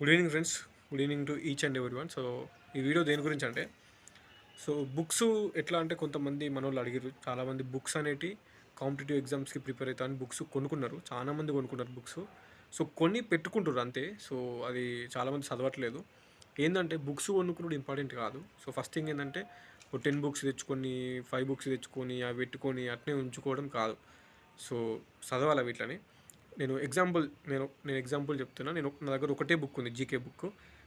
Good evening friends good evening to each and every one so ఈ video దేని గురించి అంటే సో బుక్స్ ఎట్లా అంటే కొంతమంది మన వాళ్ళు అడిగారు చాలామంది బుక్స్ అనేటి కాంపిటేటివ్ ఎగ్జామ్స్కి ప్రిపేర్ అవుతా అని బుక్స్ కొనుక్కున్నారు. చాలామంది కొనుక్కున్నారు బుక్స్ సో కొన్ని పెట్టుకుంటారు అంతే. సో అది చాలామంది చదవట్లేదు. ఏంటంటే బుక్స్ కొనుక్కున్నది ఇంపార్టెంట్ కాదు. సో ఫస్ట్ థింగ్ ఏంటంటే ఒక టెన్ బుక్స్ తెచ్చుకొని ఫైవ్ బుక్స్ తెచ్చుకొని అవి పెట్టుకొని అట్నే ఉంచుకోవడం కాదు. సో చదవాలి వీటిని నేను ఎగ్జాంపుల్ నేను నేను ఎగ్జాంపుల్ చెప్తున్నా. నేను నా దగ్గర ఒకటే బుక్ ఉంది జీకే బుక్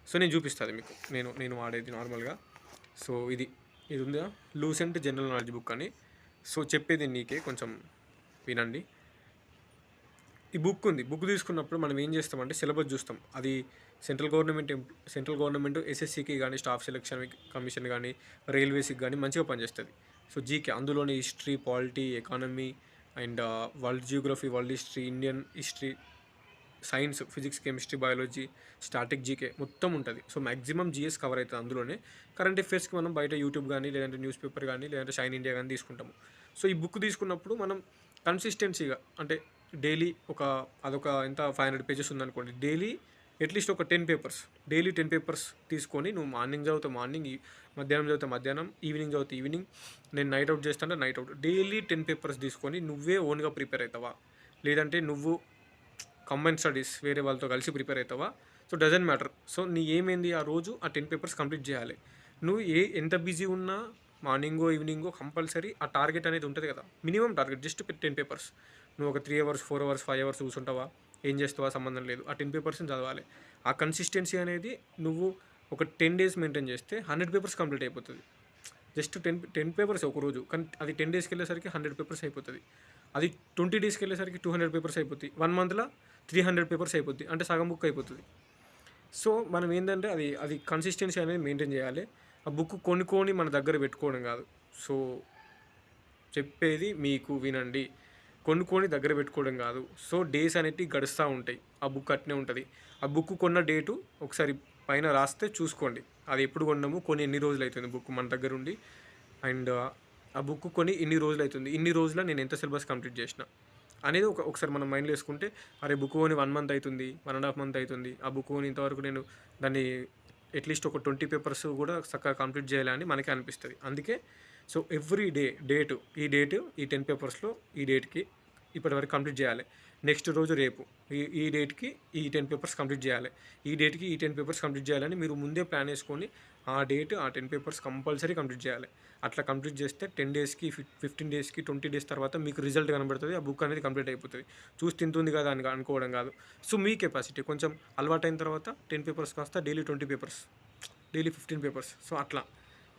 సో నేను చూపిస్తాను మీకు. నేను నేను వాడేది నార్మల్గా సో ఇది ఇది ఉందా లూసెంట్ జనరల్ నాలెడ్జ్ బుక్ అని. సో చెప్పేది నీకే కొంచెం వినండి. ఈ బుక్ ఉంది. బుక్ తీసుకున్నప్పుడు మనం ఏం చేస్తామంటే సిలబస్ చూస్తాం. అది సెంట్రల్ గవర్నమెంట్ సెంట్రల్ గవర్నమెంట్ ఎస్ఎస్సికి కానీ స్టాఫ్ సెలక్షన్ కమిషన్ కానీ రైల్వేస్కి కానీ మంచిగా పనిచేస్తుంది. సో జీకే అందులోని history polity economy and world geography world history Indian history science physics chemistry biology static GK మొత్తం ఉంటుంది. సో మ్యాక్సిమం జీఎస్ కవర్ అవుతుంది అందులోనే. కరెంట్ అఫేర్స్కి మనం బయట యూట్యూబ్ కానీ లేదంటే న్యూస్ పేపర్ కానీ లేదంటే షైన్ ఇండియా కానీ తీసుకుంటాము. సో ఈ బుక్ తీసుకున్నప్పుడు మనం కన్సిస్టెన్సీగా అంటే డైలీ ఒక అదొక ఎంత ఫైవ్ హండ్రెడ్ పేజెస్ ఉందనుకోండి డైలీ అట్లీస్ట్ ఒక ten papers daily ten papers తీసుకొని నువ్వు మార్నింగ్ చదువుతావు మార్నింగ్ మధ్యాహ్నం చదివితే మధ్యాహ్నం ఈవినింగ్ చదివితే ఈవినింగ్ నేను నైట్ అవుట్ చేస్తాను night out. Daily ten papers తీసుకొని నువ్వే ఓన్గా ప్రిపేర్ అవుతావా? లేదంటే నువ్వు కంబైన్ స్టడీస్ వేరే వాళ్ళతో కలిసి ప్రిపేర్ అవుతావా? So doesn't matter. సో నీ ఏమైంది ఆ రోజు ఆ టెన్ పేపర్స్ కంప్లీట్ చేయాలి. నువ్వు ఏ ఎంత బిజీ ఉన్నా మార్నింగో ఈవినింగో కంపల్సరీ ఆ టార్గెట్ అనేది ఉంటుంది కదా. Minimum target just ten papers. నువ్వు ఒక three hours four hours five hours కూర్చుంటావా ఏం చేస్తావా సంబంధం లేదు. ఆ టెన్ పేపర్స్ని చదవాలి. ఆ కన్సిస్టెన్సీ అనేది నువ్వు ఒక టెన్ డేస్ మెయింటైన్ చేస్తే హండ్రెడ్ పేపర్స్ కంప్లీట్ అయిపోతుంది. జస్ట్ టెన్ టెన్ పేపర్స్ ఒక రోజు. కానీ అది టెన్ డేస్కి వెళ్ళేసరికి హండ్రెడ్ పేపర్స్ అయిపోతుంది. అది ట్వంటీ డేస్కి వెళ్ళేసరికి టూ హండ్రెడ్ పేపర్స్ అయిపోతుంది వన్ మంత్లో త్రీ హండ్రెడ్ పేపర్స్ అయిపోద్ది. అంటే సగం బుక్ అయిపోతుంది. సో మనం ఏంటంటే అది అది కన్సిస్టెన్సీ అనేది మెయింటైన్ చేయాలి. ఆ బుక్ కొనుక్కొని మన దగ్గర పెట్టుకోవడం కాదు. సో చెప్పేది మీకు వినండి. కొనుక్కొని దగ్గర పెట్టుకోవడం కాదు. సో డేస్ అనేటివి గడుస్తూ ఉంటాయి. ఆ బుక్ అట్నే ఉంటుంది. ఆ బుక్ కొన్న డేటు ఒకసారి పైన రాస్తే చూసుకోండి. అది ఎప్పుడు కొన్నాము కొన్ని ఎన్ని రోజులు అవుతుంది బుక్ మన దగ్గర ఉండి. అండ్ ఆ బుక్ కొని ఇన్ని రోజులు అవుతుంది ఇన్ని రోజుల నేను ఎంత సిలబస్ కంప్లీట్ చేసిన అనేది ఒక ఒకసారి మనం మైండ్లో వేసుకుంటే అరే బుక్ కొని వన్ మంత్ అవుతుంది వన్ అండ్ హాఫ్ మంత్ అవుతుంది ఆ బుక్ కొని ఇంతవరకు నేను దాన్ని అట్లీస్ట్ ఒక ట్వంటీ పేపర్స్ కూడా చక్కగా కంప్లీట్ చేయాలని మనకే అనిపిస్తుంది. అందుకే సో ఎవ్రీ డే డేటు ఈ డేటు ఈ టెన్ పేపర్స్లో ఈ డేట్కి ఇప్పటివరకు కంప్లీట్ చేయాలి. నెక్స్ట్ రోజు రేపు ఈ ఈ డేట్కి ఈ టెన్ పేపర్స్ కంప్లీట్ చేయాలి. ఈ డేట్కి ఈ టెన్ పేపర్స్ కంప్లీట్ చేయాలని మీరు ముందే ప్లాన్ వేసుకొని ఆ డేట్ ఆ టెన్ పేపర్స్ కంపల్సరీ కంప్లీట్ చేయాలి. అట్లా కంప్లీట్ చేస్తే టెన్ డేస్కి ఫిఫ్టీన్ డేస్కి ట్వంటీ డేస్ తర్వాత మీకు రిజల్ట్ కనబడుతుంది ఆ బుక్ అనేది కంప్లీట్ అయిపోతుంది. చూసి తింటుంది కదా అని అనుకోవడం కాదు. సో మీ కెపాసిటీ కొంచెం అలవాటైన తర్వాత టెన్ పేపర్స్ కాస్త daily twenty papers daily fifteen papers. So అట్లా.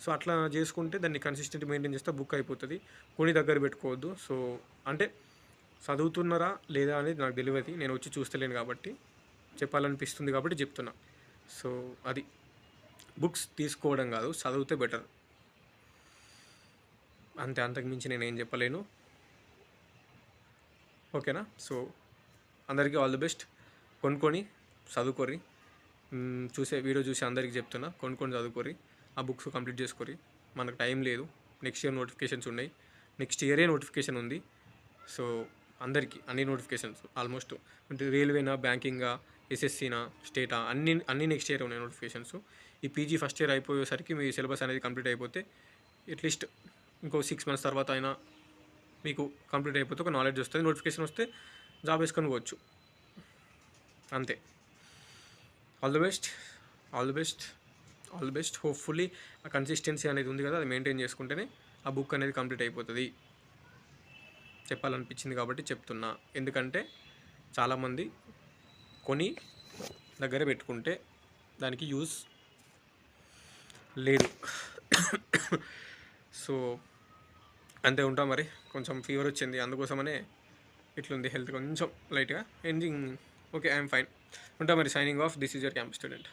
సో అట్లా చేసుకుంటే దాన్ని కన్సిస్టెంట్ మెయింటైన్ చేస్తే బుక్ అయిపోతుంది. కొని దగ్గర పెట్టుకోవద్దు. సో అంటే చదువుతున్నారా లేదా అనేది నాకు తెలియదు. నేను వచ్చి చూస్తలేను కాబట్టి చెప్పాలనిపిస్తుంది కాబట్టి చెప్తున్నా. సో అది. బుక్స్ తీసుకోవడం కాదు చదివితే బెటర్ అంతే అంతకుమించి నేను ఏం చెప్పలేను. ఓకేనా? సో అందరికీ ఆల్ ది బెస్ట్ కొనుక్కొని చదువుకోరి చూసే వీడియో చూసి అందరికీ చెప్తున్నా. కొనుక్కొని చదువుకోరి ఆ బుక్స్ కంప్లీట్ చేసుకొని మనకు టైం లేదు. నెక్స్ట్ ఇయర్ నోటిఫికేషన్స్ ఉన్నాయి. నెక్స్ట్ ఇయరే నోటిఫికేషన్ ఉంది. సో అందరికీ అన్ని నోటిఫికేషన్స్ ఆల్మోస్ట్ అంటే రైల్వేనా బ్యాంకింగా ఎస్ఎస్సీనా స్టేటా అన్ని అన్ని నెక్స్ట్ ఇయర్ ఉన్నాయి నోటిఫికేషన్స్. ఈ పీజీ ఫస్ట్ ఇయర్ అయిపోయేసరికి మీ సిలబస్ అనేది కంప్లీట్ అయిపోతే అట్లీస్ట్ ఇంకో సిక్స్ మంత్స్ తర్వాత అయినా మీకు కంప్లీట్ అయిపోతే ఒక నాలెడ్జ్ వస్తుంది. నోటిఫికేషన్ వస్తే జాబ్ వేసుకొని పోవచ్చు. అంతే. All the best. All the best. All the best. Hopefully ఆ కన్సిస్టెన్సీ అనేది ఉంది కదా అది మెయింటైన్ చేసుకుంటేనే ఆ బుక్ అనేది కంప్లీట్ అయిపోతుంది. చెప్పాలనిపించింది కాబట్టి చెప్తున్నా. ఎందుకంటే చాలామంది కొని దగ్గర పెట్టుకుంటే దానికి యూస్ లేదు. సో అంతే ఉంటా మరి. కొంచెం ఫీవర్ వచ్చింది అందుకోసమనే ఇట్లుంది హెల్త్ కొంచెం లైట్గా ఎండింగ్ ఓకే ఐఎమ్ ఫైన్ ఉంటా మరి signing off this is your camp student